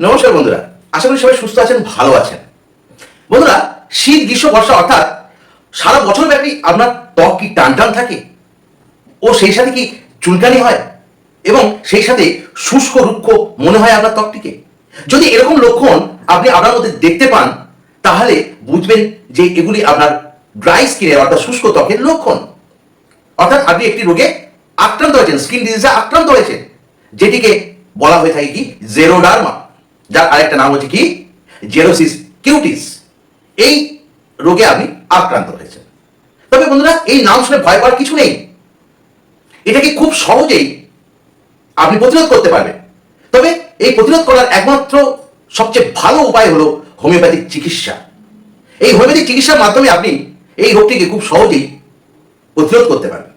নমস্কার বন্ধুরা, আশা করি সবাই সুস্থ আছেন, ভালো আছেন। বন্ধুরা, শীত, গ্রীষ্ম, বর্ষা, অর্থাৎ সারা বছর ব্যাপী আপনার ত্বক কি টান টান থাকে? ও সেই সাথে কি চুলকানি হয়? এবং সেই সাথে শুষ্ক, রুক্ষ মনে হয় আপনার ত্বকটিকে? যদি এরকম লক্ষণ আপনি আপনার মধ্যে দেখতে পান, তাহলে বুঝবেন যে এগুলি আপনার ড্রাই স্কিনের অর্থাৎ শুষ্ক ত্বকের লক্ষণ। অর্থাৎ আপনি একটি রোগে আক্রান্ত হয়েছেন, স্কিন ডিজিজে আক্রান্ত হয়েছেন, যেটিকে বলা হয়ে থাকে কি জেরোডার্মা যার আরেকটা নাম হচ্ছে কি? জেরোসিস কিউটিস এই রোগে আপনি আক্রান্ত হয়েছেন। তবে বন্ধুরা, এই নাম শুনে ভয় পাওয়ার কিছু নেই। এটাকে খুব সহজেই আপনি প্রতিরোধ করতে পারবেন। তবে এই প্রতিরোধ করার একমাত্র সবচেয়ে ভালো উপায় হলো হোমিওপ্যাথিক চিকিৎসা। এই হোমিওপ্যাথিক চিকিৎসার মাধ্যমে আপনি এই রোগটিকে খুব সহজেই প্রতিরোধ করতে পারবেন।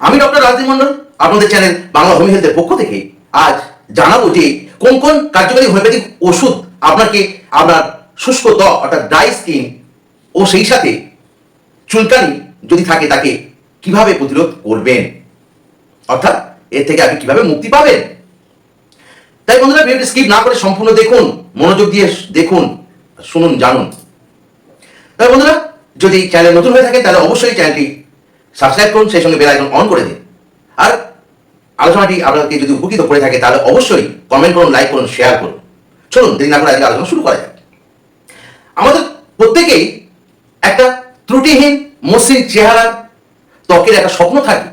আমি ডক্টর রাজদীপ মন্ডল আপনাদের চ্যানেল বাংলা হোমি হেলথের পক্ষ থেকে আজ জানাব যে কোন কোন কার্যকরী হোমিওপ্যাথিক ওষুধ আপনাকে আপনার শুষ্ক ত্বক অর্থাৎ ড্রাই স্কিন ও সেই সাথে চুলকানি যদি থাকে তাকে কীভাবে প্রতিরোধ করবেন? অর্থাৎ এর থেকে আপনি কীভাবে মুক্তি পাবেন? তাই বন্ধুরা ভিডিওটি স্কিপ না করে সম্পূর্ণ দেখুন, মনোযোগ দিয়ে দেখুন, শুনুন, জানুন। তাই বন্ধুরা, যদি চ্যানেল নতুন হয়ে থাকে তাহলে অবশ্যই চ্যানেলটি সাবস্ক্রাইব করুন, সেই সঙ্গে বেল আইকন অন করে দিন। আর আলোচনাটি আপনাকে যদি উপকৃত করে থাকে, তাহলে অবশ্যই কমেন্ট করুন লাইক করুন শেয়ার করুন। চলুন, দেরি না করে আজকে আলোচনা শুরু করা যাক। আমাদের প্রত্যেকেই একটা ত্রুটিহীন, মসৃণ চেহারার ত্বকের একটা স্বপ্ন থাকে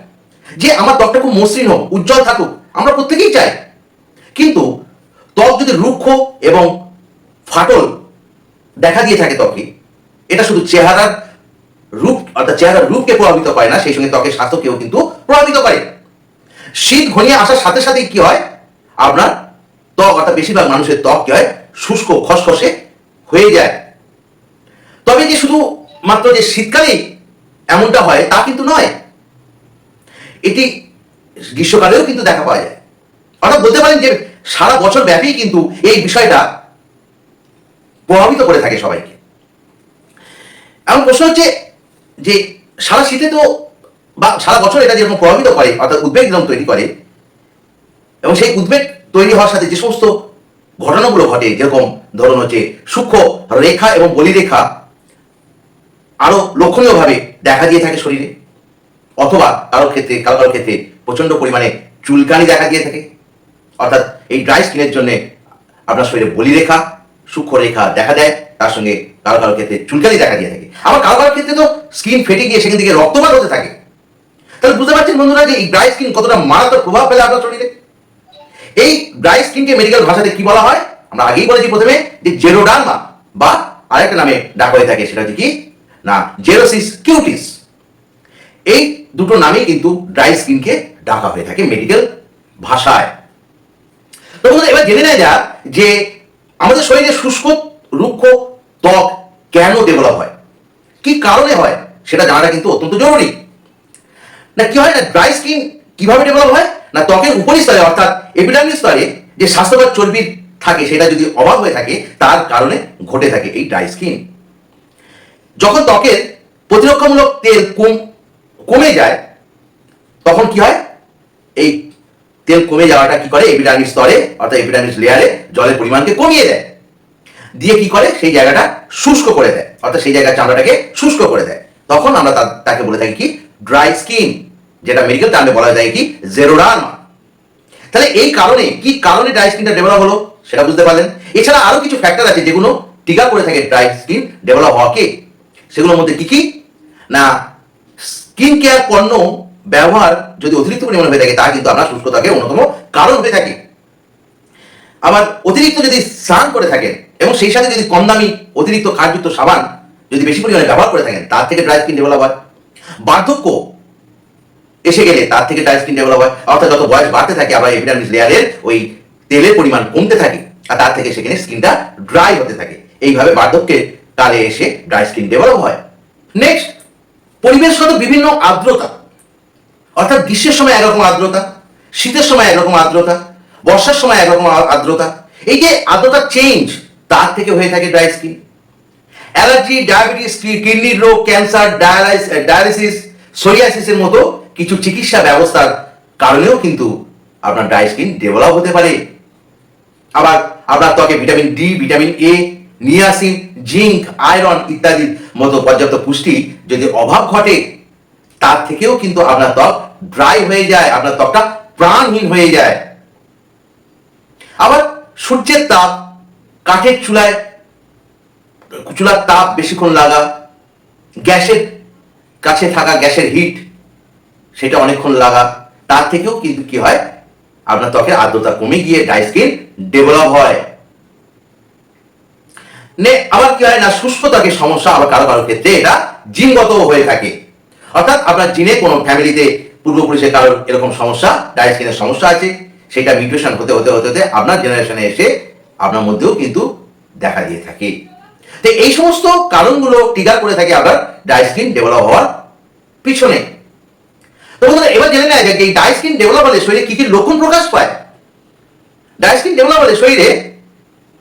যে আমার ত্বকটা খুব মসৃণ হোক, উজ্জ্বল থাকুক, আমরা প্রত্যেকেই চাই। কিন্তু ত্বক যদি রুক্ষ এবং ফাটল দেখা দিয়ে থাকে ত্বকে, এটা শুধু চেহারার রূপ, অর্থাৎ চেহারার রূপকে প্রভাবিত করে না, সেই সঙ্গে ত্বকের স্বাস্থ্যকেও কিন্তু প্রভাবিত করে। শীত ঘনিয়ে আসার সাথে সাথেই কি হয়? আপনার ত্বক, অর্থাৎ বেশিরভাগ মানুষের ত্বক কি হয়? শুষ্ক, খসখসে হয়ে যায়। তবে যে শুধু মাত্র যে শীতকালেই এমনটা হয়, তা কিন্তু নয়। এটি গ্রীষ্মকালেও কিন্তু দেখা পাওয়া যায়। অর্থাৎ বলতে পারেন যে সারা বছর ব্যাপী কিন্তু এই বিষয়টা প্রভাবিত করে থাকে সবাইকে। এমন প্রশ্ন হচ্ছে যে সারা শীতে তো বা সারা বছর এটা যেরকম প্রভাবিত করে, অর্থাৎ উদ্বেগ যেরকম তৈরি করে, এবং সেই উদ্বেগ তৈরি হওয়ার সাথে যে সমস্ত ঘটনাগুলো ঘটে, যেরকম ধরুন হচ্ছে সূক্ষ্ম রেখা এবং বলিরেখা, আরও লক্ষণীয়ভাবে দেখা দিয়ে থাকে শরীরে, অথবা কারোর ক্ষেত্রে, কারও কারোর ক্ষেত্রে প্রচণ্ড পরিমাণে চুলকানি দেখা দিয়ে থাকে। অর্থাৎ এই ড্রাই স্কিনের জন্য আপনার শরীরে বলিরেখা, সূক্ষ্ম রেখা দেখা দেয়, তার সঙ্গে কারও কারও ক্ষেত্রে চুলকানি দেখা দিয়ে থাকে। আবার কারও কারোর ক্ষেত্রে তো স্কিন ফেটে গিয়ে সেখান থেকে রক্তপাত হতে থাকে। তাহলে বুঝতে পারছেন বন্ধুরা যে এই ড্রাই স্কিন কতটা মারাত্মক প্রভাব ফেলে আপনার শরীরে এই ড্রাই স্কিনকে মেডিকেল ভাষাতে কি বলা হয়? আমরা আগেই বলেছি প্রথমে যে জেরোডার্মা বা আরেকটা নামে ডাকা হয়ে থাকে, সেটা হচ্ছে কি? না, জেরোসিস কিউটিস। এই দুটো নামেই কিন্তু ড্রাই স্কিনকে ডাকা হয়ে থাকে মেডিকেল ভাষায়। তো এবার জেনে নেওয়া যাক যে আমাদের শরীরে শুষ্ক, রুক্ষ ত্বক কেন ডেভেলপ হয়? কি কারণে হয়? সেটা জানাটা কিন্তু অত্যন্ত জরুরি। না, কি হয়? না ড্রাই স্কিন কীভাবে ডেভেলপ হয়? না ত্বকের উপরি স্তরে, অর্থাৎ এপিডার্মিক স্তরে যে স্বাস্থ্যকর চর্বি থাকে, সেটা যদি অভাব হয়ে থাকে, তার কারণে ঘটে থাকে এই ড্রাই স্কিন যখন ত্বকের প্রতিরক্ষামূলক তেল কম, কমে যায়, তখন কি হয়? এই তেল কমে যাওয়াটা কি করে? এপিডার্মিক স্তরে, অর্থাৎ এপিডার্মিক লেয়ারে জলের পরিমাণকে কমিয়ে দেয়। দিয়ে কি করে? সেই জায়গাটা শুষ্ক করে দেয়, অর্থাৎ সেই জায়গার চামড়াটাকে শুষ্ক করে দেয়। তখন আমরা তাকে বলে থাকি কি? ড্রাই স্কিন যেটা মেডিকেল টার্মে বলা যায় কি জেরোডার্মা তাহলে এই কারণে, কি কারণে ড্রাই স্কিনটা ডেভেলপ হলো, সেটা বুঝতে পারলেন? এছাড়া আরও কিছু ফ্যাক্টর আছে যেগুলো টিকা করে থাকে ড্রাই স্কিন ডেভেলপ হওয়াকে। সেগুলোর মধ্যে কি কি? না স্কিন কেয়ার পণ্য ব্যবহার যদি অতিরিক্ত পরিমাণে হয়ে থাকে, তা কিন্তু আপনার শুষ্কতাকে অন্যতম কারণ হয়ে থাকে। আবার অতিরিক্ত যদি স্নান করে থাকেন, এবং সেই সাথে যদি কম দামি অতিরিক্ত খারযুক্ত সাবান যদি বেশি পরিমাণে ব্যবহার করে থাকেন, তার থেকে ড্রাই স্কিন ডেভেলপ হয়। বার্ধক্য এসে গেলে তার থেকে স্কিন ডেভেলপ হয়। অর্থাৎ যত বয়স বাড়তে থাকে, আবার এপিডার্মিস লেয়ারের ওই তেলের পরিমাণ কমতে থাকে, আর তার থেকে সেখানে স্কিনটা ড্রাই হতে থাকে। এইভাবে বার্ধক্যের কালে এসে ড্রাই স্কিন ডেভেলপ হয়। নেক্সট পরিবেশগত বিভিন্ন আর্দ্রতা। অর্থাৎ গ্রীষ্মের সময় একরকম আর্দ্রতা, শীতের সময় একরকম আর্দ্রতা, বর্ষার সময় একরকম আর্দ্রতা। এই যে আর্দ্রতা চেঞ্জ তার থেকে হয়ে থাকে ড্রাই স্কিন। অ্যালার্জি, ডায়াবেটিস কিডনির রোগ, ক্যান্সার ডায়ালিসিস, সোরিয়াসিসের মতো কিছু চিকিৎসা ব্যবস্থার কারণেও কিন্তু আপনার ড্রাই স্কিন ডেভেলপ হতে পারে। আবার আপনার ত্বকে vitamin D vitamin A niacin zinc iron ইত্যাদির মতো পর্যাপ্ত পুষ্টি যদি অভাব ঘটে, তার থেকেও কিন্তু আপনার ত্বক ড্রাই হয়ে যায়, আপনার ত্বকটা প্রাণহীন হয়ে যায়। আবার সূর্যের তাপ, কাঠের চুলায় চুলার তাপ বেশিক্ষণ লাগা, গ্যাসের কাছে থাকা গ্যাসের হিট সেটা অনেকক্ষণ লাগা। তার থেকেও কিন্তু কি হয়, আপনার ত্বকের আর্দ্রতা কমে গিয়ে ড্রাই স্কিন ডেভেলপ হয়। নে, আবার কি হয় না শুষ্ক ত্বকের সমস্যা আবার কারও কারও ক্ষেত্রে এটা জিনগত হয়ে থাকে। অর্থাৎ আপনার জিনে কোনো ফ্যামিলিতে পূর্বপুরুষের কারোর এরকম সমস্যা ড্রাই স্কিনের সমস্যা আছে, সেটা মিউটেশন হতে হতে হতে হতে আপনার জেনারেশনে এসে আপনার মধ্যেও কিন্তু দেখা দিয়ে থাকে। তো এই সমস্ত কারণগুলো ট্রিগার করে থাকে আপনার ড্রাই স্কিন ডেভেলপ হওয়ার পিছনে। তো বন্ধুরা, এবার জেনে নেওয়া যাক এই ডাই স্কিন ডেভেলপ হলে শরীরে কি কি লক্ষণ প্রকাশ পায়? ডাই স্কিন ডেভেলপ হলে শরীরে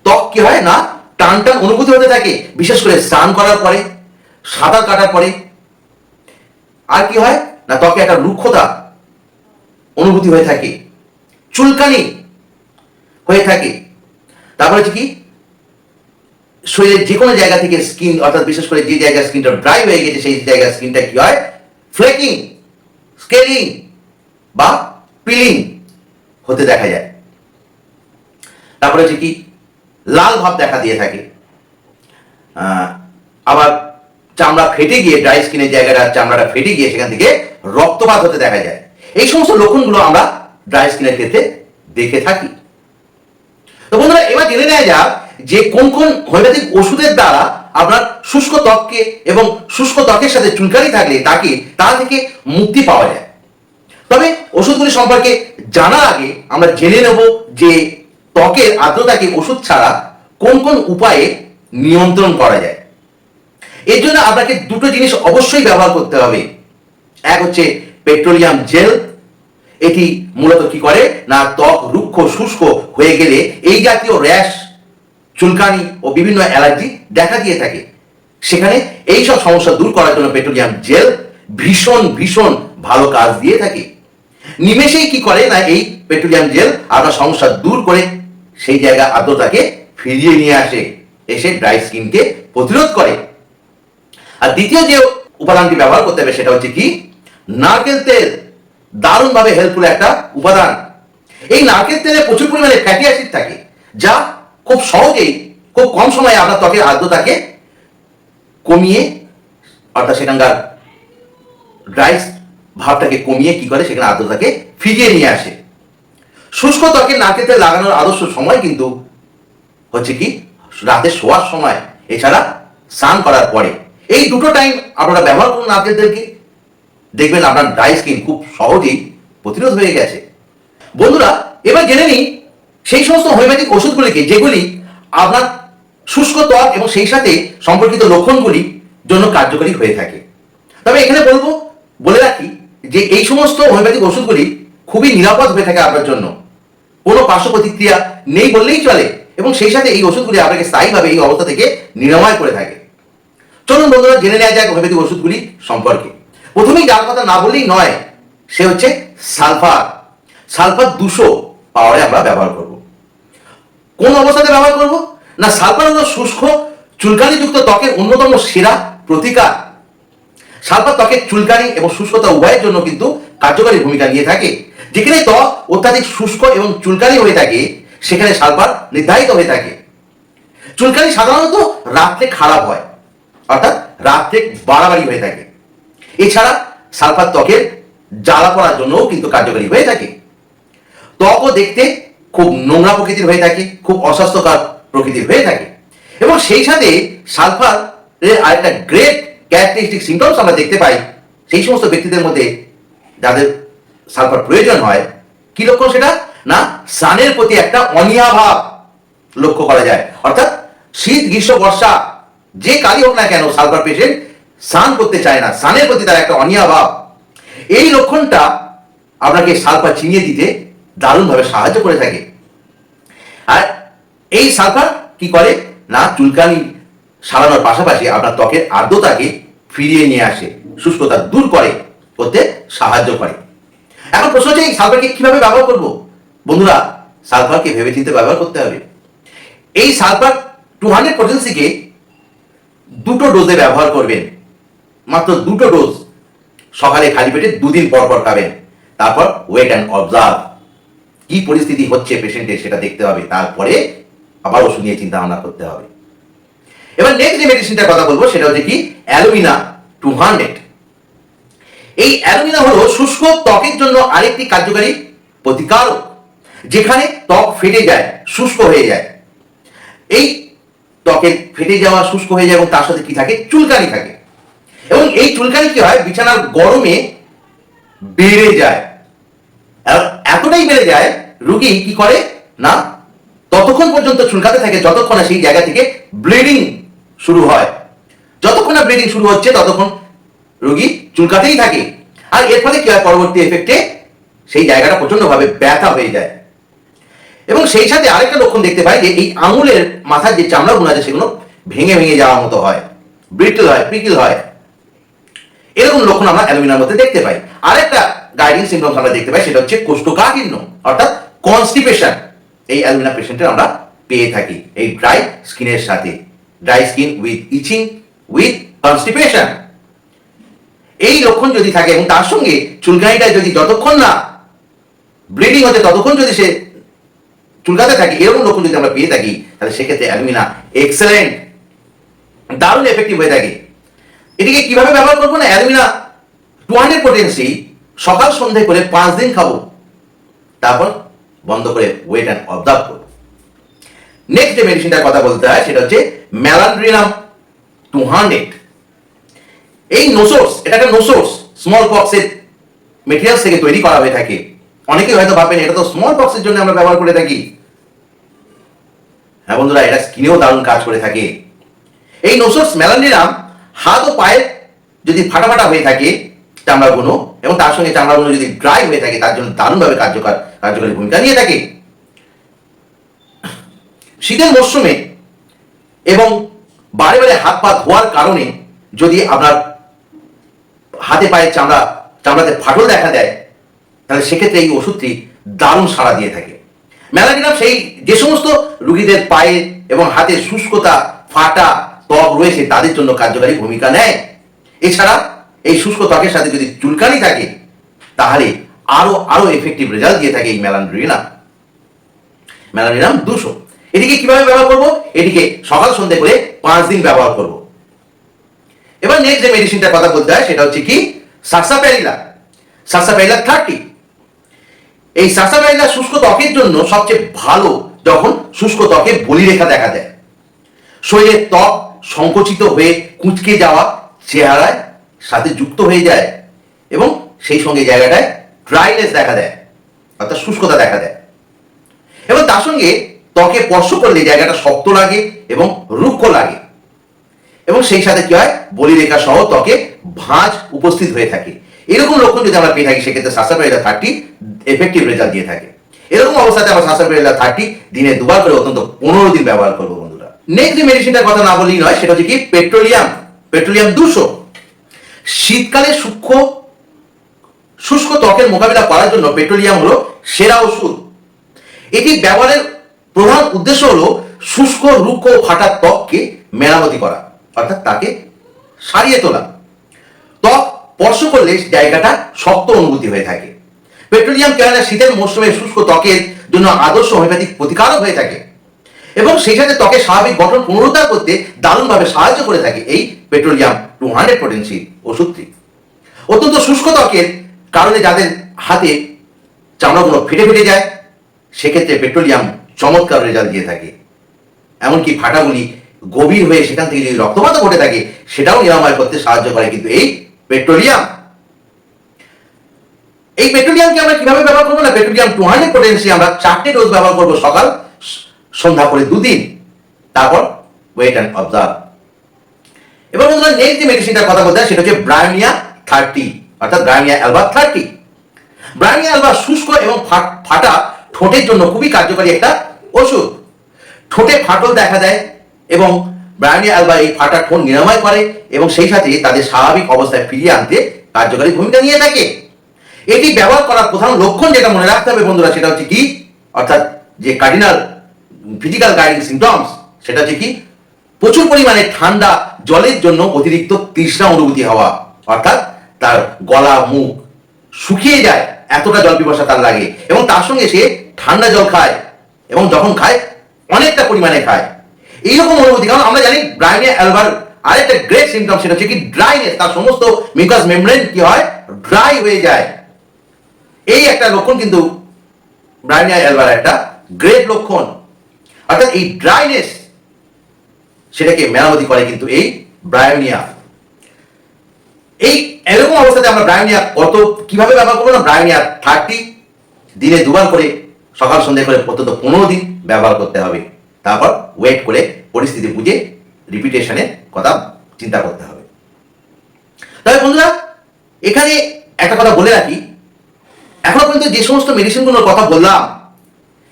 ত্বক কি হয় না টান টান অনুভূতি হতে থাকে, বিশেষ করে স্নান করার পরে, সাঁতার কাটার পরে। আর কি হয় না, ত্বকে একটা রুক্ষতা অনুভূতি হয়ে থাকে, চুলকানি হয়ে থাকে। তারপরে হচ্ছে কি? শরীরের যে কোনো জায়গা থেকে স্কিন অর্থাৎ বিশেষ করে যে জায়গায় স্কিনটা ড্রাই হয়ে গেছে, সেই জায়গায় স্কিনটা কি হয়? ফ্লেকিং স্কেলিং বা পিলিং হতে দেখা যায়। তারপরে হচ্ছে কি? লাল ভাব দেখা দিয়ে থাকে। আবার চামড়া ফেটে গিয়ে ড্রাই স্কিনের জায়গাটা, চামড়াটা ফেটে গিয়ে সেখান থেকে রক্তপাত হতে দেখা যায়। এই সমস্ত লক্ষণগুলো আমরা ড্রাই স্কিনের ক্ষেত্রে দেখে থাকি। তো বন্ধুরা, এবার জেনে নেওয়া যাক যে কোন কোন হোমিওপ্যাথিক ওষুধের দ্বারা আপনার শুষ্ক ত্বককে এবং শুষ্ক ত্বকের সাথে চুলকানি থাকলে তাকে, তা থেকে মুক্তি পাওয়া যায়। তবে ওষুধগুলি সম্পর্কে জানার আগে আমরা জেনে নেব যে ত্বকের আর্দ্রতাকে ওষুধ ছাড়া কোন কোন উপায়ে নিয়ন্ত্রণ করা যায়। এর জন্য আপনাকে দুটো জিনিস অবশ্যই ব্যবহার করতে হবে। এক হচ্ছে পেট্রোলিয়াম জেল। এটি মূলত কি করে? না ত্বক রুক্ষ শুষ্ক হয়ে গেলে এই জাতীয় র্যাশ চুলকানি ও বিভিন্ন অ্যালার্জি দেখা দিয়ে থাকে। সেখানে এই সব সমস্যা দূর করার জন্য পেট্রোলিয়াম জেল ভীষণ ভীষণ ভালো কাজ দিয়ে থাকে। নিমেষেই কি করে না এই পেট্রোলিয়াম জেল আপনার সমস্যা দূর করে সেই জায়গা আর্দ্রতাকে ফিরিয়ে নিয়ে আসে, এসে ড্রাই স্কিনকে প্রতিরোধ করে। আর দ্বিতীয় যে উপাদানটি ব্যবহার করতে হবে সেটা হচ্ছে কি? নারকেল তেল। দারুণভাবে হেল্পফুল একটা উপাদান। এই নারকেল তেলে প্রচুর পরিমাণে ফ্যাটি অ্যাসিড থাকে, যা খুব সহজেই, খুব কম সময়ে আপনার ত্বকের আর্দ্রতাকে কমিয়ে অর্থাৎ সেখানকার ড্রাই ভাবটাকে কমিয়ে কি করে? সেখানে আর্দ্রতাকে ফিরিয়ে নিয়ে আসে। শুষ্ক ত্বকে নারকেল তেল লাগানোর আদর্শ সময় কিন্তু হচ্ছে কি? রাতে শোয়ার সময়, এছাড়া স্নান করার পরে। এই দুটো টাইম আপনারা ব্যবহার করুন তেলকে দেখবেন আপনার ড্রাই স্কিন খুব সহজেই প্রতিরোধ হয়ে গেছে। বন্ধুরা, এবার জেনে নিই সেই সমস্ত হোমিওপ্যাথিক ওষুধগুলিকে যেগুলি আপনার শুষ্ক ত্বক এবং সেই সাথে সম্পর্কিত লক্ষণগুলি জন্য কার্যকরী হয়ে থাকে। তবে এখানে বলব, বলে রাখি যে এই সমস্ত হোমিওপ্যাথিক ওষুধগুলি খুবই নিরাপদ হয়ে থাকে আপনার জন্য। কোনো পার্শ্ব প্রতিক্রিয়া নেই বললেই চলে এবং সেই সাথে এই ওষুধগুলি আপনাকে স্থায়ীভাবে এই অবস্থা থেকে নিরাময় করে থাকে। চলুন বন্ধুরা, জেনে নেওয়া যাক হোমিওপ্যাথিক ওষুধগুলি সম্পর্কে। প্রথমেই যার কথা না বললেই নয়, সে হচ্ছে সালফার। সালফার দুশো পাওয়ারে আমরা ব্যবহার করব। কোন অবস্থাতে ব্যবহার করব? না সালফার হলো শুষ্ক চুলকানিযুক্ত ত্বকের অন্যতম সেরা প্রতিকার। সালফার ত্বকের চুলকানি এবং শুষ্কতা উভয়ের জন্য কিন্তু কার্যকরী ভূমিকা নিয়ে থাকে। যেখানে ত্বক অত্যাধিক শুষ্ক এবং চুলকানি হয়ে থাকে, সেখানে সালফার নির্ধারিত হয়ে থাকে। চুলকানি সাধারণত রাত্রে খারাপ হয়, অর্থাৎ রাত্রে বাড়াবাড়ি হয়ে থাকে। এছাড়া সালফার ত্বকের জ্বালা পড়ার জন্যও কিন্তু কার্যকরী হয়ে থাকে। ত্বকও দেখতে খুব নোংরা প্রকৃতির হয়ে থাকে, খুব অস্বাস্থ্যকর প্রকৃতির হয়ে থাকে। এবং সেই সাথে সালফারের আরেকটা গ্রেট ক্যারেক্টারিস্টিক সিমটমস আমরা দেখতে পাই। সেই সমস্ত ব্যক্তিদের মধ্যে যাদের সালফার প্রয়োজন হয়, কি লক্ষণ সেটা? না, স্নানের প্রতি একটা অনীহা ভাব লক্ষ্য করা যায়। অর্থাৎ শীত, গ্রীষ্ম, বর্ষা, যে কালই হোক না কেন সালফার পেশেন্ট স্নান করতে চায় না, স্নানের প্রতি তার একটা অনীহা ভাব। এই লক্ষণটা আপনাকে সালফার চিনিয়ে দিতে দারুণভাবে সাহায্য করে থাকে। আর এই সালফার কি করে? না, চুলকানি সারানোর পাশাপাশি আপনার ত্বকের আর্দ্রতাকে ফিরিয়ে নিয়ে আসে, শুষ্কতা দূর করে, করতে সাহায্য করে। এখন প্রশ্ন হচ্ছে, এই সালফারকে কীভাবে ব্যবহার করব? বন্ধুরা সালফারকে ভেবেচিন্তে ব্যবহার করতে হবে। এই সালফার টু হান্ড্রেড পটেন্সিকে দুটো ডোজে ব্যবহার করবেন। মাত্র দুটো ডোজ সকালে খালি পেটে দুদিন পর পর খাবেন। তারপর ওয়েট অ্যান্ড অবজার্ভ কি পরিস্থিতি হচ্ছে পেশেন্টের সেটা দেখতে হবে। তারপরে আবার ওষুধ নিয়ে চিন্তা ভাবনা করতে হবে। এবার নেক্সট যে মেডিসিনটার কথা বলব, সেটা হচ্ছে কি? Alumina two hundred. এই অ্যালুমিনা হলো শুষ্ক ত্বকের জন্য আরেকটি কার্যকারী প্রতিকারক, যেখানে ত্বক ফেটে যায়, শুষ্ক হয়ে যায়। এই ত্বকের ফেটে যাওয়া, শুষ্ক হয়ে যায় এবং তার সাথে কি থাকে? চুলকানি থাকে। এবং এই চুলকানি কি হয়? বিছানার গরমে বেড়ে যায়। এতটাই বেড়ে যায় রুগী কি করে? না, ততক্ষণ পর্যন্ত চুলকাতে থাকে যতক্ষণ সেই জায়গা থেকে ব্লিডিং শুরু হয়। যতক্ষণ না ব্লিডিং শুরু হচ্ছে, ততক্ষণ রোগী চুলকাতেই থাকে। আর এর ফলে কি হয়? পরবর্তী এফেক্টে সেই জায়গাটা প্রচন্ডভাবে ব্যথা হয়ে যায়। এবং সেই সাথে আরেকটা লক্ষণ দেখতে পাই যে এই আঙুলের মাথার যে চামড়াগুলো আছে, সেগুলো ভেঙে ভেঙে যাওয়ার মতো হয়। ব্রিটল হয় পিকিল হয়। এরকম লক্ষণ আমরা অ্যালুমিনার মধ্যে দেখতে পাই। আরেকটা গাইডিং সিমটমস আমরা দেখতে পাই, সেটা হচ্ছে কোষ্ঠকাঠিন্য, অর্থাৎ কনস্টিপেশন এই অ্যালুমিনা পেশেন্টের আমরা পেয়ে থাকি এই ড্রাই স্কিনের সাথে। Dry skin with itching with constipation এই লক্ষণ যদি থাকে এবং তার সঙ্গে চুলকানিটা যদি যতক্ষণ না ব্লিডিং হতে ততক্ষণ যদি সে চুলকাতে থাকে, এরকম লক্ষণ যদি আমরা পেয়ে থাকি, তাহলে সেক্ষেত্রে অ্যালুমিনা এক্সেলেন্ট দারুণ এফেক্টিভ হয়ে থাকে। এটিকে কীভাবে ব্যবহার করব না? অ্যালুমিনা টু হান্ড্রেড পোটেন্সি সকাল সন্ধ্যে করে পাঁচ দিন খাব। তারপর বন্ধ করে ওয়েট অ্যান্ড অবজার্ভ করব। নেক্সট যে মেডিসিনটার কথা বলতে হয়, সেটা হচ্ছে ম্যালান্ড্রিনাম টু হান্ড্রেড এই নোসোর্স এটা একটা নোসোর্স স্মল পক্সের মেটেরিয়ালস থেকে তৈরি করা হয়ে থাকে। অনেকেই হয়তো ভাববেন, এটা তো স্মল পক্সের জন্য আমরা ব্যবহার করে থাকি। হ্যাঁ বন্ধুরা, এটা স্কিনেও দারুণ কাজ করে থাকে। এই নোসোর্স ম্যালান্ডিনাম হাত ও পায়ের যদি ফাটা ফাটা হয়ে থাকে চামড়াগুলো এবং তার সঙ্গে চামড়াগুলো যদি ড্রাই হয়ে থাকে, তার জন্য দারুণভাবে কার্যকর, কার্যকরী ভূমিকা নিয়ে থাকে। শীতের মরশুমে এবং বারে বারে হাত পা ধোয়ার কারণে যদি আপনার হাতে পায়ে চামড়া, চামড়াতে ফাটল দেখা দেয়, তাহলে সেক্ষেত্রে এই ওষুধটি দারুণ সাড়া দিয়ে থাকে। ম্যালাডিনাম সেই যে সমস্ত রুগীদের পায়ে এবং হাতে শুষ্কতা, ফাটা, ত্বক রয়েছে, তাদের জন্য কার্যকারী ভূমিকা নেয়। এছাড়া এই শুষ্ক ত্বকের সাথে যদি চুলকানি থাকে, তাহলে আরও আরও এফেক্টিভ রেজাল্ট দিয়ে থাকে এই ম্যালান্ড্রিনাম ম্যালানিনাম দুশো। এটিকে কীভাবে ব্যবহার করব? এটিকে সকাল সন্ধে করে পাঁচ দিন ব্যবহার করব। এবার নেক্সট যে মেডিসিনটার কথা বলতে হয়, সেটা হচ্ছে কি? সাসাপ্যারিলা সাসাপ্যারিলা থার্টি এই সাসাপ্যারিলা শুষ্ক ত্বকের জন্য সবচেয়ে ভালো যখন শুষ্ক ত্বকে বলিরেখা দেখা দেয়। শরীরের ত্বক সংকুচিত হয়ে কুঁচকে যাওয়া চেহারায় সাথে যুক্ত হয়ে যায় এবং সেই সঙ্গে জায়গাটায় ড্রাইনেস দেখা দেয়, অর্থাৎ শুষ্কতা দেখা দেয়। এবং তার সঙ্গে ত্বকে স্পর্শ করলে জায়গাটা শক্ত লাগে এবং রুক্ষ লাগে। এবং সেই সাথে কি হয়? বলিরেখা সহ ত্বকে ভাঁজ উপস্থিত হয়ে থাকে। এরকম লক্ষণ যদি আমরা পেয়ে থাকি, সেক্ষেত্রে সাসাপ্রেলা থার্টি এফেক্টিভ রেজাল্ট দিয়ে থাকে। এরকম অবস্থাতে আমরা সাসাপ্রেলা থার্টি দিনে দুবার করে অত্যন্ত পনেরো দিন ব্যবহার করব বন্ধুরা। নেক্সট যে মেডিসিনটার কথা না বললেই নয়, সেটা হচ্ছে কি? পেট্রোলিয়াম পেট্রোলিয়াম দুশো। শীতকালে সূক্ষ্ম, শুষ্ক ত্বকের মোকাবিলা করার জন্য পেট্রোলিয়াম হলো সেরা ওষুধ। এটি ব্যবহারের প্রধান উদ্দেশ্য হলো শুষ্ক, রুক্ষ ফাটা ত্বককে মেরামতি করা, অর্থাৎ তাকে সারিয়ে তোলা। ত্বক স্পর্শ করলে জায়গাটা শক্ত অনুভূতি হয়ে থাকে। পেট্রোলিয়াম কেননা শীতের মৌসুমে শুষ্ক ত্বকের জন্য আদর্শ হোমিওপ্যাথিক প্রতিকারক হয়ে থাকে। এবং সেই সাথে ত্বকের স্বাভাবিক গঠন পুনরুদ্ধার করতে দারুণভাবে সাহায্য করে থাকে এই পেট্রোলিয়াম টু হান্ড্রেড পোটেন্সি ওষুধটি। অত্যন্ত শুষ্ক ত্বকের কারণে যাদের হাতে চামড়াগুলো ফেটে ফেটে যায়, সেক্ষেত্রে পেট্রোলিয়াম চমৎকার রেজাল্ট দিয়ে থাকে। এমনকি ফাটাগুলি গভীর হয়ে সেখান থেকে যদি রক্তপাত ঘটে থাকে, সেটাও নিরাময় করতে সাহায্য করে কিন্তু এই পেট্রোলিয়াম। এই পেট্রোলিয়ামকে আমরা কীভাবে ব্যবহার করব না? পেট্রোলিয়াম টু হান্ড্রেড পোটেন্সি আমরা চারটে ডোজ ব্যবহার করব সকাল সন্ধ্যা করে দুদিন, তারপর ওয়েট অ্যান্ড অবজার্ভ এবার বন্ধুরা নেক্সট যে মেডিসিনটার কথা বলতে সেটা হচ্ছে ব্রায়োনিয়া থার্টি অর্থাৎ bryonia alba thirty bryonia alba শুষ্ক এবং ফাট- ঠোঁটের জন্য খুবই কার্যকরী একটা ওষুধ। ঠোঁটে ফাটল দেখা দেয় এবং ব্রায়োনিয়া অ্যালবা এই ফাটা ঠোঁট নিরাময় করে এবং সেই সাথে তাদের স্বাভাবিক অবস্থায় ফিরিয়ে আনতে কার্যকরী ভূমিকা নিয়ে থাকে। এটি ব্যবহার করার প্রধান লক্ষণ যেটা মনে রাখতে হবে বন্ধুরা, সেটা হচ্ছে কি? অর্থাৎ যে কার্ডিনাল ফিজিক্যাল গাইডিং সিমটমস সেটা হচ্ছে কি, প্রচুর পরিমাণে ঠান্ডা জলের জন্য অতিরিক্ত তৃষ্ণা অনুভূতি হওয়া, অর্থাৎ তার গলা, মুখ শুকিয়ে যায়, এতটা জল পিপাসা তার লাগে। এবং তার সঙ্গে সে ঠান্ডা জল খায়, এবং যখন খায়, অনেকটা পরিমাণে খায়। এইরকম অনুভূতি, কারণ আমরা জানি ব্রাইনিয়া অ্যালবার আরেকটা গ্রেট সিমটম সেটা হচ্ছে কি ড্রাইনেস তার সমস্ত মিউকাস মেমব্রেন কি হয়? ড্রাই হয়ে যায়। এই একটা লক্ষণ কিন্তু ব্রাইনিয়া অ্যালবার একটা গ্রেট লক্ষণ। অর্থাৎ এই ড্রাইনেস সেটাকে মেরামতি করে কিন্তু এই ব্রায়োনিয়া এই এরকম অবস্থাতে আমরা ব্রায়োনিয়া কত কীভাবে ব্যবহার করব না? ব্রায়োনিয়া থার্টি দিনে দুবার করে, সকাল, সন্ধ্যে করে অন্তত পনেরো দিন ব্যবহার করতে হবে। তারপর ওয়েট করে পরিস্থিতি বুঝে রিপিটেশনের কথা চিন্তা করতে হবে। তবে বন্ধুরা, এখানে একটা কথা বলে রাখি। এখনও পর্যন্ত যে সমস্ত মেডিসিনগুলোর কথা বললাম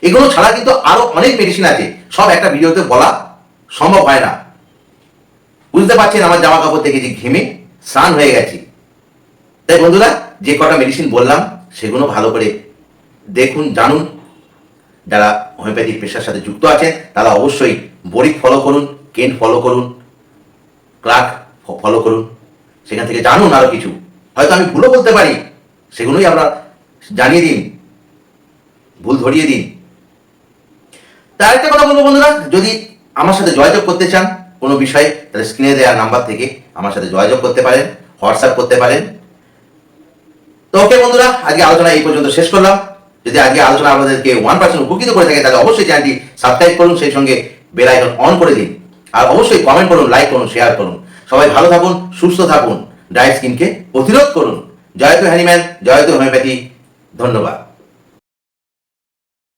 এগুলো ছাড়া কিন্তু আরও অনেক মেডিসিন আছে। সব একটা ভিডিওতে বলা সম্ভব হয় না। বুঝতে পারছেন আমার জামা কাপড় থেকে যে ঘেমে স্নান হয়ে গেছি। তাই বন্ধুরা, যে কটা মেডিসিন বললাম, সেগুলো ভালো করে দেখুন, জানুন। যারা হোমিওপ্যাথিক পেশার সাথে যুক্ত আছেন, তারা অবশ্যই বরিক ফলো করুন কেন ফলো করুন ক্লার্ক ফলো করুন। সেখান থেকে জানুন আরও কিছু। হয়তো আমি ভুলও বলতে পারি, সেগুলোই আমরা জানিয়ে দিন, ভুল ধরিয়ে দিন। তা আরেকটা কথা বলব বন্ধুরা, যদি আমার সাথে যোগাযোগ করতে চান কোনো বিষয়ে, তাহলে স্ক্রিনে দেওয়া নাম্বার থেকে আমার সাথে যোগাযোগ করতে পারেন হোয়াটসঅ্যাপ করতে পারেন। তো ওকে বন্ধুরা, আজকে আলোচনা এই পর্যন্ত শেষ করলাম। যদি আজকে আলোচনা আপনাদেরকে ওয়ান পার্সেন্ট উপকৃত করে থাকে, তাহলে অবশ্যই চ্যানেলটি সাবস্ক্রাইব করুন, সেই সঙ্গে বেল আইকন অন করে দিন। আর অবশ্যই কমেন্ট করুন লাইক করুন শেয়ার করুন। সবাই ভালো থাকুন, সুস্থ থাকুন ড্রাই স্কিনকে প্রতিরোধ করুন। জয়তু হ্যানিম্যান জয়তু হোমিওপ্যাথি ধন্যবাদ।